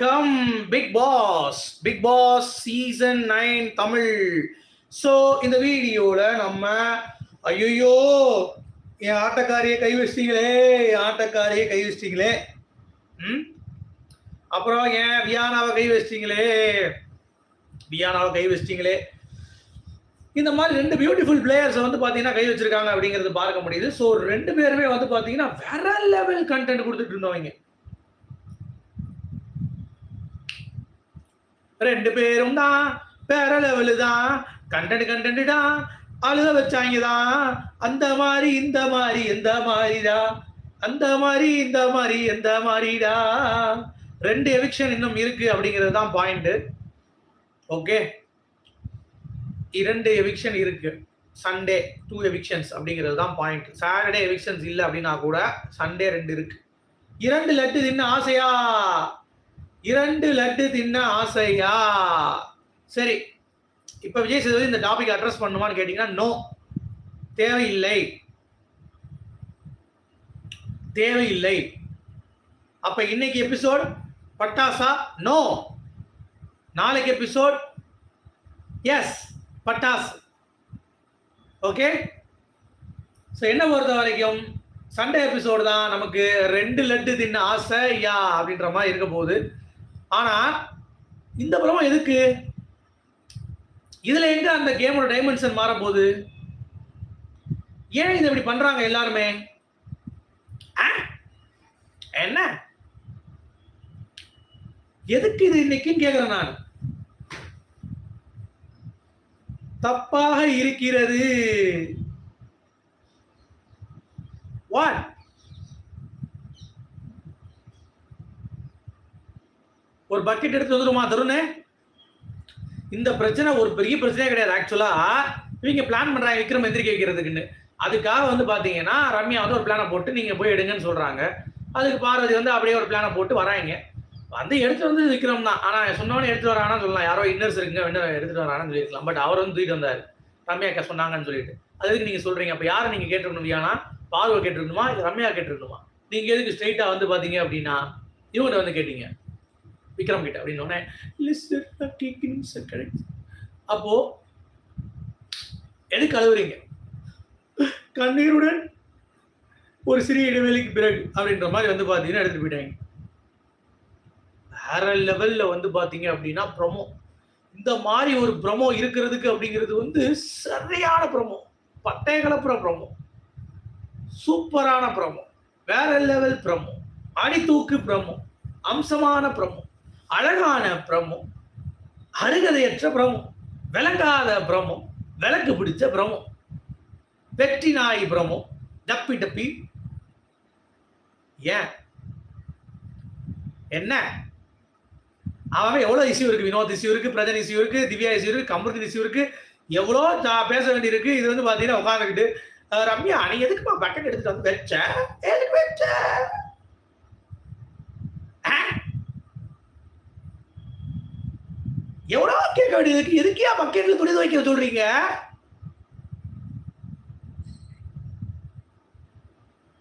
வணக்கம் Bigg Boss Bigg Boss season nine Tamil. So இந்த வீடியோவில் நம்ம ஐயோ என் ஆட்டக்காரியை கை வச்சிட்டீங்களே ஆட்டக்காரியை கை வச்சிட்டீங்களே ம்? அப்புறம் ஏன் வியானாவை கை வச்சிட்டீங்களே வியானாவை கை வச்சிட்டீங்களே இந்த மாதிரி ரெண்டு பியூட்டிஃபுல் பிளேயர்ஸை வந்து பார்த்தீங்கன்னா கை வச்சிருக்காங்க அப்படிங்கிறது பார்க்க முடியுது. ஸோ ரெண்டு பேருமே வந்து பார்த்தீங்கன்னா வேற லெவல் கண்டென்ட் கொடுத்துட்டு இருந்தவங்க. ரெண்டு பேரும் தான் வேற லெவலு தான் கண்டென்ட் கண்டென்ட் அழுத அழுக வச்சாங்க தான் அந்த மாதிரி இந்த மாதிரி எந்த மாதிரிடா. அந்த மாதிரி இந்த மாதிரி எந்த மாதிரிடா. ரெண்டு எவிக்ஷன் இன்னும் இருக்கு அப்படிங்கிறது தான் பாயிண்ட் ஓகே இரண்டு எவிக்ஷன் இருக்கு. சண்டே டூ எவிக்ஷன்ஸ் அப்படிங்கிறது தான் பாயிண்ட் சாட்டர்டே எவிக்ஷன்ஸ் இல்லை அப்படின்னா கூட சண்டே ரெண்டு இருக்கு. இரண்டு லட்டு தின்னு ஆசையா? இரண்டு லட்டு தின்ன ஆசையா? சரி இப்ப விஜய் சேதுபதி இந்த டாபிக் அட்ரஸ் பண்ணுமான்னு கேட்டீங்கன்னா நோ தேவையில்லை. தேவையில்லை. அப்ப இன்னைக்கு எபிசோட் பட்டாசா? நோ நாளைக்கு எபிசோட் எஸ் பட்டாஸ் ஓகே ஸோ என்ன பொறுத்த வரைக்கும்? சண்டே எபிசோடு தான் நமக்கு ரெண்டு லட்டு தின்ன ஆசை யா அப்படின்ற மாதிரி இருக்க போகுது. ஆனா இந்த பிரம்மம் எதுக்கு? இதுல எங்க அந்த கேமோட டைமென்ஷன் மாற போகுது ஏன் இதை இப்படி பண்றாங்க எல்லாருமே? என்ன? எதுக்கு இது இன்னைக்குன்னு கேக்குறேன் நான். தப்பாக இருக்கிறது. வாட் ஒரு பக்கெட் எடுத்து வந்துருமா தருணே? இந்த பிரச்சனை ஒரு பெரிய பிரச்சனையே கிடையாது. ஆக்சுவலா இவங்க பிளான் பண்றாங்க விக்ரம் எந்திரிக்க வைக்கிறதுக்குன்னு அதுக்காக வந்து பாத்தீங்கன்னா ரம்யா வந்து ஒரு பிளானை போட்டு நீங்க போய் எடுங்கன்னு சொல்றாங்க. அதுக்கு பார்வதி வந்து அப்படியே ஒரு பிளானை போட்டு வராங்க. வந்து எடுத்து வந்து விக்ரம் தான். ஆனா சொன்னவனே எடுத்து வரானா சொல்லலாம். யாரோ இன்னர்ஸ் இருக்குங்க இன்னும் எடுத்துட்டு வரானு சொல்லியிருக்கலாம். பட் அவர் வந்து தூக்கிட்டு வந்தாரு. ரம்யா அக்கா சொன்னாங்கன்னு சொல்லிட்டு. அதுக்கு நீங்க சொல்றீங்க? அப்ப யாரை நீங்க கேட்டிருக்கணும் வியானா? பார்வை கேட்டிருக்கணுமா? ரம்யா கேட்டுருக்கணுமா? நீங்க எதுக்கு ஸ்ட்ரைட்டா வந்து பாத்தீங்க அப்படின்னா இவங்கள்ட்ட வந்து கேட்டீங்க. விக்ரம் கிட்ட அப்படின்னு உடனே இல்ல சார் நான் கேட்கணும் சார் கரெக்ட் அப்போ எதுக்கு அழுவுறீங்க? கண்ணீருடன் ஒரு சிறிய இடைவெளிக்கு பிறகு அப்படின்ற மாதிரி வந்து பார்த்தீங்கன்னா எடுத்துட்டு போயிட்டாங்க. வேற லெவல்ல வந்து பார்த்தீங்க அப்படின்னா ப்ரொமோ இந்த மாதிரி ஒரு ப்ரொமோ இருக்கிறதுக்கு அப்படிங்கிறது வந்து சரியான ப்ரொமோ பட்டய கலப்புற ப்ரொமோ சூப்பரான ப்ரொமோ வேற லெவல் ப்ரொமோ அடித்தூக்கு ப்ரொமோ அம்சமான ப்ரொமோ அழகான பிரம்மம் அருகதையற்ற பிரம்மம் விளங்காத பிரம்மம் விளக்கு பிடிச்ச பிரம்மம் வெற்றி நாய் பிரம்மம் டப்பி டப்பி. ஏன்? என்ன? அவன் எவ்வளோ இஷ்யூ இருக்கு? வினோத் இஷ்யூ இருக்கு பிரஜன் இஷ்யூ இருக்கு திவ்யா இஷ்யூ இருக்கு கமருதி இஷ்யூ இருக்கு. எவ்வளோ பேச வேண்டியிருக்கு. இது வந்து பார்த்தீங்கன்னா உட்காந்துக்கிட்டு ரம்யா நீ எதுக்குமா பக்கெட் எடுத்துட்டு வந்து வச்ச? எதுக்கு வச்ச ஆ? எவ்வளோ கேட்க வேண்டியதுக்கு எதுக்கே பக்கெட்டில் துணி துவைக்க சொல்றீங்க?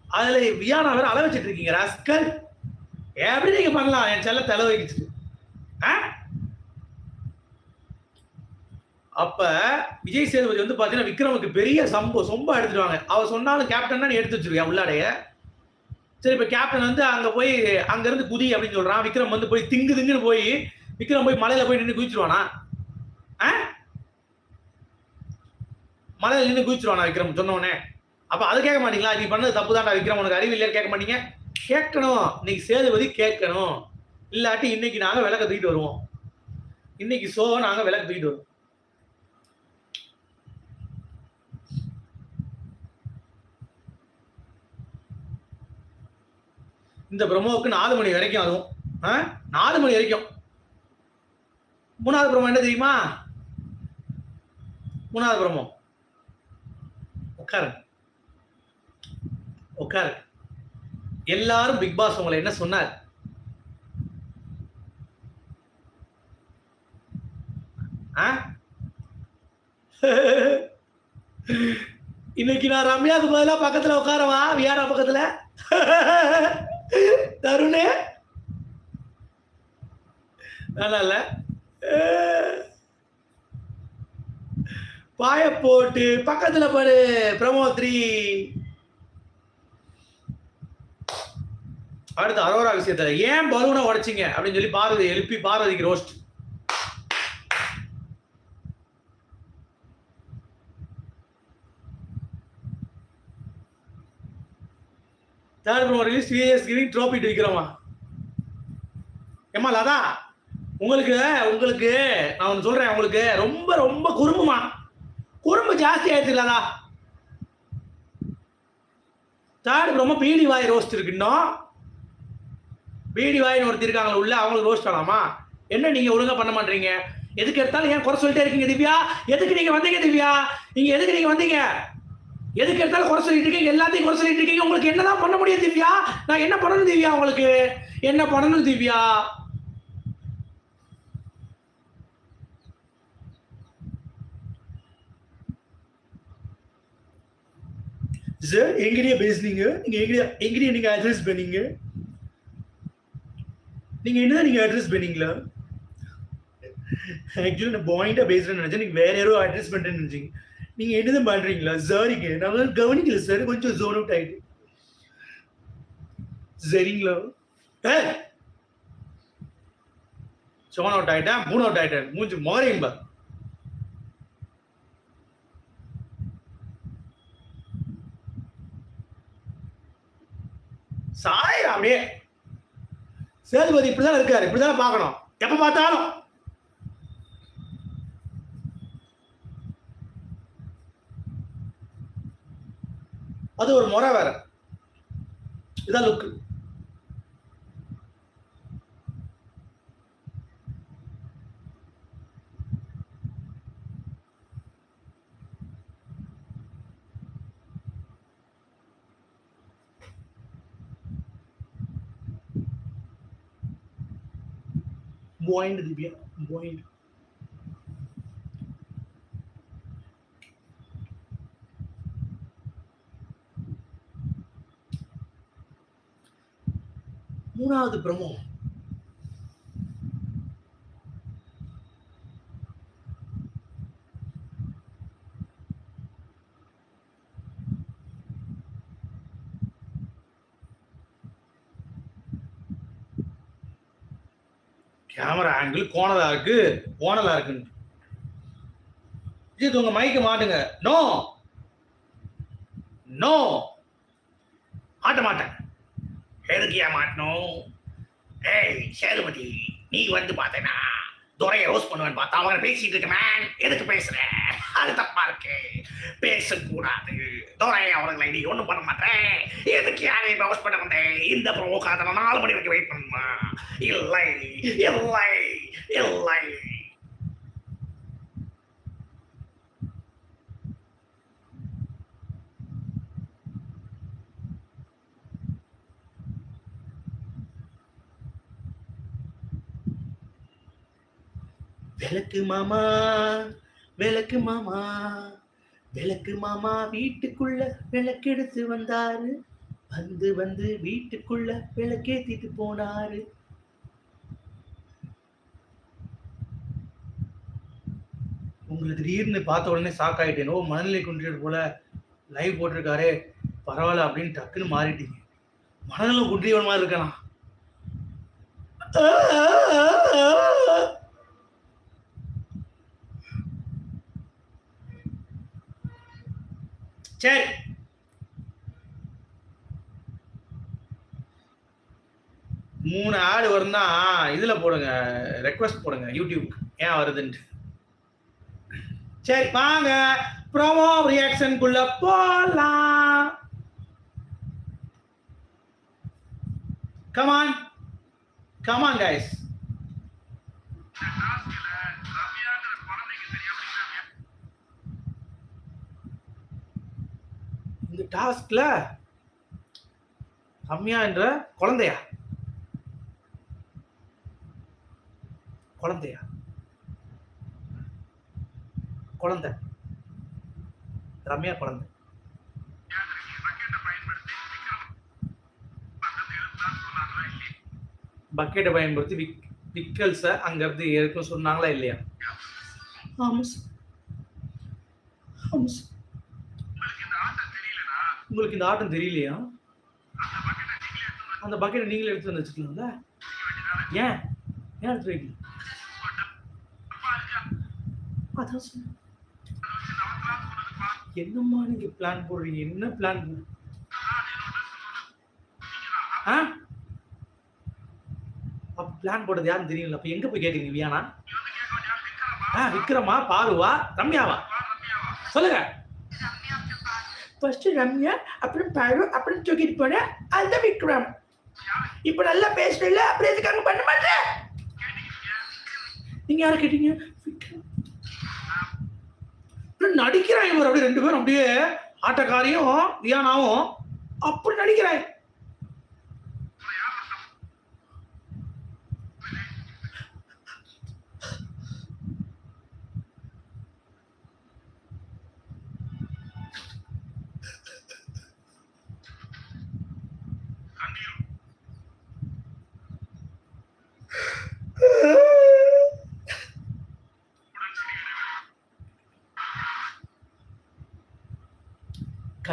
அதுல வியானா வேற அளவு வச்சிட்டு இருக்கீங்க ராஸ்கல் எப்படி நீங்க பண்ணலாம்? என் செல்ல தலை வைக்கிச்சு ஆ? அப்ப விஜய் சேதுபதி வந்து பாத்தீங்கன்னா விக்ரமுக்கு பெரிய சம்போ சொம்பா எடுத்துடுவாங்க அவ சொன்னாலும் கேப்டன் நீ எடுத்து வச்சிருக்கியா உள்ளாடைய? சரி இப்ப கேப்டன் வந்து அங்க போய் அங்க இருந்து குதி அப்படின்னு சொல்றான். விக்ரம் வந்து போய் திங்கு திங்குன்னு போய் விக்ரம் போய் மலையில போய் நின்று குதிச்சிருவானா? ஆ? மலையில நின்று குதிச்சிருவானா விக்ரம்? சொன்ன அப்ப அது கேட்க மாட்டீங்களா? நீ பண்ணது தப்பு தான்டா விக்ரம். உனக்கு அறிவு இல்லையா கேட்க மாட்டீங்க? கேட்கணும். இன்னைக்கு சேதுபதி கேட்கணும். இல்லாட்டி இன்னைக்கு நாங்க விளக்க தூக்கிட்டு வருவோம். இன்னைக்கு சோ நாங்க விளக்கு தூக்கிட்டு வருவோம். இந்த பிரம்மோவுக்கு நாலு மணி வரைக்கும் அதுவும். ஆ? நாலு மணி வரைக்கும். மூணாவது பிரம்மம் என்ன தெரியுமா? மூணாவது பிரம்மம் உட்காரு உட்காரு. எல்லாரும் பிக் பாஸ் உங்களை என்ன சொன்னார்? இன்னைக்கு நான் ரம்யாவுக்கு பதிலாக பக்கத்தில் உட்காரவா? வியாரா பக்கத்தில்? தருணே. நல்லா இல்லை? பாய போட்டு பக்கத்துல பாரு பிரமோ த்ரீ அடுத்து அரோரா விஷயத்துல ஏன் பலூனை உடைச்சிங்க? அப்படின்னு சொல்லி பார்வதி எழுப்பி பார்வதிக்கு ரோஸ்ட் தேர்ட் ப்ரோ ரிலீஸ் சிஎஸ் கிவிங் ட்ரோபி டு விக்ரமா ஏமா லதா? உங்களுக்கு உங்களுக்கு நான் ஒன்று சொல்றேன் உங்களுக்கு ரொம்ப ரொம்ப குறும்புமா? குறும்பு ஜாஸ்தி ஆயிடுச்சு லதா ரொம்ப பீடி வாய் ரோஸ்ட் இருக்கு இன்னும். பீடி வாயின்னு ஒருத்தர் இருக்காங்களா உள்ள அவங்களுக்கு ரோஸ்ட் ஆகலாமா என்ன நீங்க ஒழுங்கா பண்ண மாட்டீங்க? எதுக்கு எடுத்தாலும் ஏன் குறை சொல்லிட்டே இருக்கீங்க திவ்யா? எதுக்கு நீங்க வந்தீங்க திவ்யா? நீங்க எதுக்கு நீங்க வந்தீங்க? எதுக்கு எடுத்தாலும் குறை சொல்லிட்டு இருக்கீங்க எல்லாத்தையும் குறை சொல்லிட்டு இருக்கீங்க. உங்களுக்கு என்னதான் பண்ண முடியும் திவ்யா? நான் என்ன பண்ணணும் திவ்யா உங்களுக்கு? என்ன பண்ணணும் திவ்யா? சார் எங்கடியா பேசுனீங்க? நீங்க எங்கடியா எங்கடியா நீங்கள் அட்ரஸ் பண்ணீங்க? நீங்க என்னதான் நீங்கள் அட்ரஸ் பண்ணீங்களா? ஆக்சுவலி நான் பாயிண்டாக பேசுகிறேன்னு நினைச்சேன். நீங்க வேற யாரோ அட்ரஸ் பண்றேன்னு நினைச்சீங்க. நீங்க என்னதான் பண்ணுறீங்களா சாரிங்க நாங்கள் கவனிக்கல சார் கொஞ்சம் ஜோன் அவுட் ஆகிட்டு சரிங்களா? ஜோன் அவுட் ஆகிட்டேன் மூணு அவுட் ஆகிட்டேன் மூஞ்சி மோரையும் சாயராமே அப்படியே சேதுபதி இப்படிதான் இருக்காரு இப்படிதான் பார்க்கணும். எப்ப பார்த்தாலும். அது ஒரு முறை வேற. இதான் லுக்கு பாயிண்ட் திவ்யா பாயிண்ட் மூணாவது பிரமோ கேமரா ஆங்கிள் கோணலா இருக்கு. கோணலா இருக்குன்னு. இது உங்க மைக்கு மாட்டுங்க. நோ நோ மாட்ட மாட்டேன் எதுக்கு ஏன் மாட்டணும்? ஏய் சேதுபதி நீ வந்து பார்த்தேனா துறையை ரோஸ் பண்ணுவேன்னு பார்த்தா அவங்க பேசிட்டு இருக்க மேன் எதுக்கு பேசுற? அது தப்பா இருக்கு. பேசக்கூடாது. துறை அவர்களை நீ ஒண்ணும் பண்ண மாட்டேன். எதுக்கு யாரையும் ரோஸ் பண்ண மாட்டேன் இந்த ப்ரோக்காத நாலு மணி வரைக்கும் வெயிட் பண்ணுமா? இல்லை இல்லை. இல்லை விளக்கு மாமா விளக்கு மாமா விளக்கு மாமா வீட்டுக்குள்ள விளக்கெடுத்து வந்தாரு. வந்து வந்து வீட்டுக்குள்ள விளக்கேத்திட்டு போனாரு. உங்களை திடீர்னு பார்த்த உடனே ஷாக் ஆகிட்டேன் ஓ மனநிலை குன்றியர் போல லைவ் போட்டிருக்காரே பரவாயில்ல அப்படின்னு டக்குன்னு மாறிட்டீங்க. மனநிலை குன்றியவன் மாதிரி இருக்கலாம் சரி. மூணு ஆடு வரும்னா இதில் போடுங்க ரெக்வஸ்ட் போடுங்க யூடியூப் ஏன் வருதுன்ட்டு. சரி வாங்க. ப்ரோமோ ரியாக்ஷனுக்குள்ள போலாம். கமான் கமான் கைஸ் இந்த டாஸ்க்ல ரம்யா என்ற குழந்தையா? குழந்தையா? குழந்தை. ரம்யா குழந்தை. பக்கெட்டை பயன்படுத்தி விக் பிக்கல்ஸை அங்கேருந்து இருக்கும் சொன்னாங்களா இல்லையா? ஆமாம் ஆமாம் உங்களுக்கு இந்த ஆட்டம் தெரியலையா? அந்த பக்கெட்டை நீங்களே எடுத்து வந்து வச்சுக்கலாம்ல? ஏன்? ஏன் எடுத்து வைக்கல? அதான் சொன்னேன் என்னம்மா நீங்க பிளான் போடுறீங்க? என்ன பிளான் ஆ? அப்ப பிளான் போட்டது யாருன்னு தெரியல. அப்ப எங்க போய் கேக்குறீங்க வியானா? ஆ விக்ரமா? பாருவா ரம்யாவா? சொல்லுங்க. ஃபர்ஸ்ட் ரம்யா அப்புறம் பாரு அப்புறம் தூக்கிட்டு போனேன் அதுதான் விக்ரம். இப்ப நல்லா பேசல அப்புறம் எதுக்காக பண்ண மாட்டேன் நீங்க யாரு கேட்டீங்க? விக்ரம் அப்புறம் இவர். அப்படியே ரெண்டு பேரும் அப்படியே ஆட்டக்காரியும் ரியானாவும் அப்படி நடிக்கிறாங்க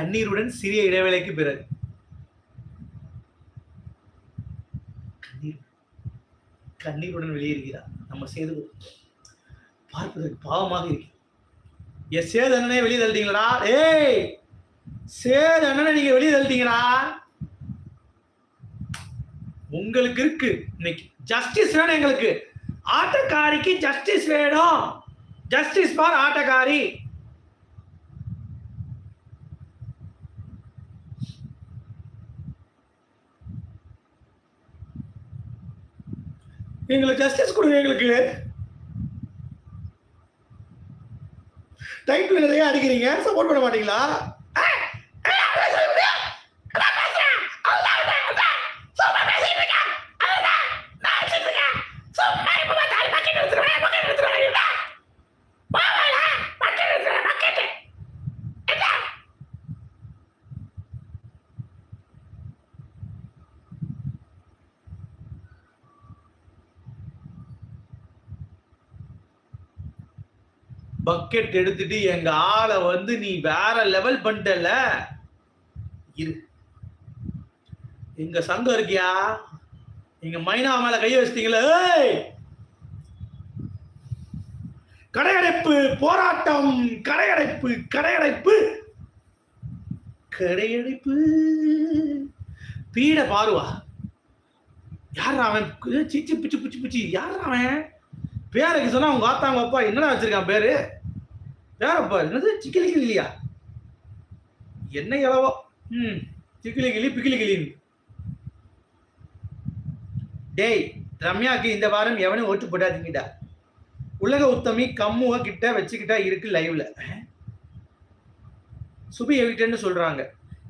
கண்ணீருடன் சிறிய இடைவேளைக்கு பிறகு. கண்ணீர். கண்ணீருடன் வெளியேறுகிறார் நம்ம செய்து பார்ப்பதற்கு பாவமாக இருக்கு. எஸ் சேது அண்ணனே வெளியே தள்ளிட்டீங்களா ஏய் சேது அண்ணனை நீங்க வெளியே தள்ளிட்டீங்களா உங்களுக்கு இருக்கு. இன்னைக்கு ஜஸ்டிஸ் வேணும் எங்களுக்கு. ஆட்டக்காரிக்கு ஜஸ்டிஸ் வேணும். ஜஸ்டிஸ் ஃபார் ஆட்டக்காரி. எங்களுக்கு ஜஸ்டிஸ் கொடுங்க எங்களுக்கு. டைட்டில் நிறைய அடிக்கிறீங்க. சப்போர்ட் பண்ண மாட்டீங்களா? பக்கெட் எடுத்துட்டு எங்க ஆளை வந்து நீ வேற லெவல் பண்ணிட்டல இரு. எங்க சங்கம் இருக்கியா? எங்க மைனா மேல கை வச்சிட்டீங்களே? கடையடைப்பு போராட்டம் கடையடைப்பு கடையடைப்பு. கடையடைப்பு. பீட பாருவா. யார் அவன்? சிச்சு பிச்சு பிச்சு பிச்சு. யார் அவன்? பேருக்கு சொன்னா அவங்க ஆத்தாங்க அப்பா என்னடா வச்சிருக்கான் பேரு? பேரப்பா என்னது? சிக்கிலி கிளியா என்ன இளவோ ம். சிக்கிலி கிளி பிக்கிலி கிளின்னு. டேய் ரம்யாக்கு இந்த வாரம் எவனும் ஓட்டு போடாதீங்கடா. உலக உத்தமி கம்முவ கிட்ட வச்சுக்கிட்டா இருக்கு லைவ்ல சுபி எவிட்டன்னு சொல்றாங்க.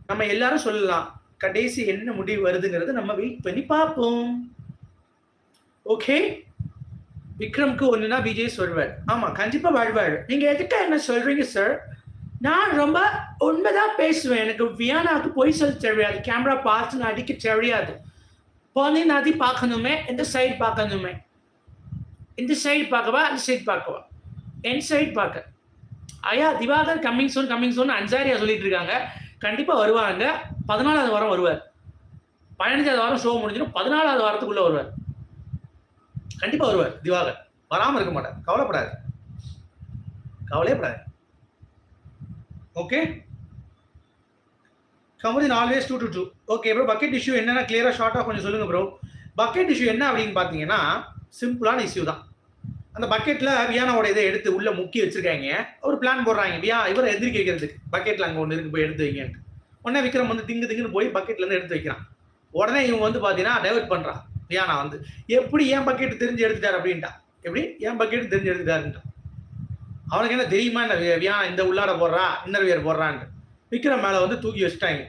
நம்ம எல்லாரும் சொல்லலாம். கடைசி என்ன முடிவு வருதுங்கிறத நம்ம வெயிட் பண்ணி பார்ப்போம். ஓகே விக்ரம்க்கு ஒண்ணுனா விஜய் சொல்வார். ஆமா கண்டிப்பா வாழ்வார். நீங்க எதுக்காக என்ன சொல்றீங்க சார் நான் ரொம்ப உண்மைதான் பேசுவேன். எனக்கு வியானாக்கு பொய் சொல்ல தெரியாது. கேமரா பார்த்து நான் அடிக்க தெரியாது. போனே நதி பார்க்கணுமே இந்த சைடு பார்க்கணுமே. இந்த சைடு பார்க்கவா அந்த சைடு பார்க்கவா? என் சைடு பார்க்க. ஐயா Diwakar coming soon coming soon Ansariya சொல்லிட்டு இருக்காங்க. கண்டிப்பா வருவாங்க. பதினாலாவது வாரம் வருவார். பதினஞ்சாவது வாரம் ஷோ முடிஞ்சிடும். பதினாலாவது வாரத்துக்குள்ள வருவார். கண்டிப்பாக வருவார் திவாகர். வராமல் இருக்க மாட்டார். கவலைப்படாது. கவலையப்படாது ஓகே கமரின் ஆல்வேஸ் டூ டு டூ ஓகே ப்ரோ பக்கெட் இஷ்யூ என்னன்னா கிளியராக ஷார்ட்டாக கொஞ்சம் சொல்லுங்கள் ப்ரோ பக்கெட் இஷ்யூ என்ன அப்படின்னு பார்த்தீங்கன்னா சிம்பிளான இஷ்யூ தான். அந்த பக்கெட்டில் வியானாவோட இதை எடுத்து உள்ளே முக்கி வச்சுருக்காங்க. ஒரு பிளான் போடுறாங்க. வியா இவரை எதிர்க்க வைக்கிறதுக்கு. பக்கெட்டில் அங்கே ஒன்று இருக்கு போய் எடுத்து வைங்கன்ட்டு. உடனே விக்ரம் வந்து திங்கு திங்குன்னு போய் பக்கெட்லேருந்து எடுத்து வைக்கிறான். உடனே இவங்க வந்து பார்த்தீங்கன்னா டைவர்ட் பண்ணுறான் ரியானா வந்து எப்படி ஏன் பக்கெட் தெரிஞ்சு எடுத்துட்டார்? அப்படின்ட்டா. எப்படி? ஏன் பக்கெட் தெரிஞ்சு எடுத்துட்டாருன்ட்டான் அவனுக்கு என்ன தெரியுமா? என்ன வியானா இந்த உள்ளாட போடுறா இன்னர் வியர் போடுறான்ட்டு. விக்ரம் மேலே வந்து தூக்கி வச்சுட்டாங்க.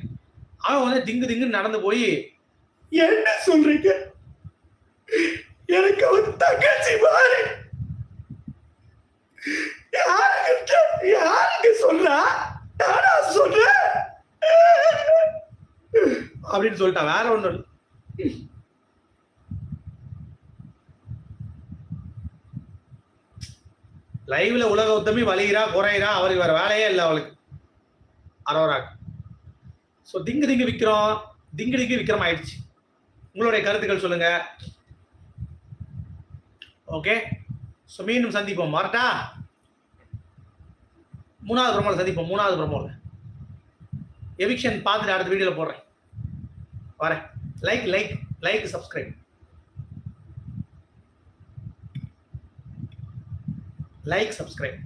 அவன் வந்து திங்கு திங்குன்னு நடந்து போய் என்ன சொல்றீங்க? எனக்கு வந்து தங்கச்சி பாரு யாருக்கு யாருக்கு சொல்றா? நானா சொல்றேன். அப்படின்னு சொல்லிட்டான். வேற ஒன்றும் இல்லை. லைவ்ல உலக உத்தமி வலிகிறா குறையிறா அவருக்கு வேற வேலையே இல்லை அவளுக்கு. அரோராக்கு. ஸோ திங்கு திங்கு விற்கிறோம் திங்கு திங்கு விக்ரம் ஆயிடுச்சு. உங்களுடைய கருத்துக்கள் சொல்லுங்க. ஓகே ஸோ மீண்டும் சந்திப்போம். மரட்டா மூணாவது ப்ரமோல சந்திப்போம். மூணாவது ப்ரமோல. எவிக்ஷன் பார்த்துட்டு அடுத்த வீடியோவில் போடுறேன். வரேன். Like like like subscribe like subscribe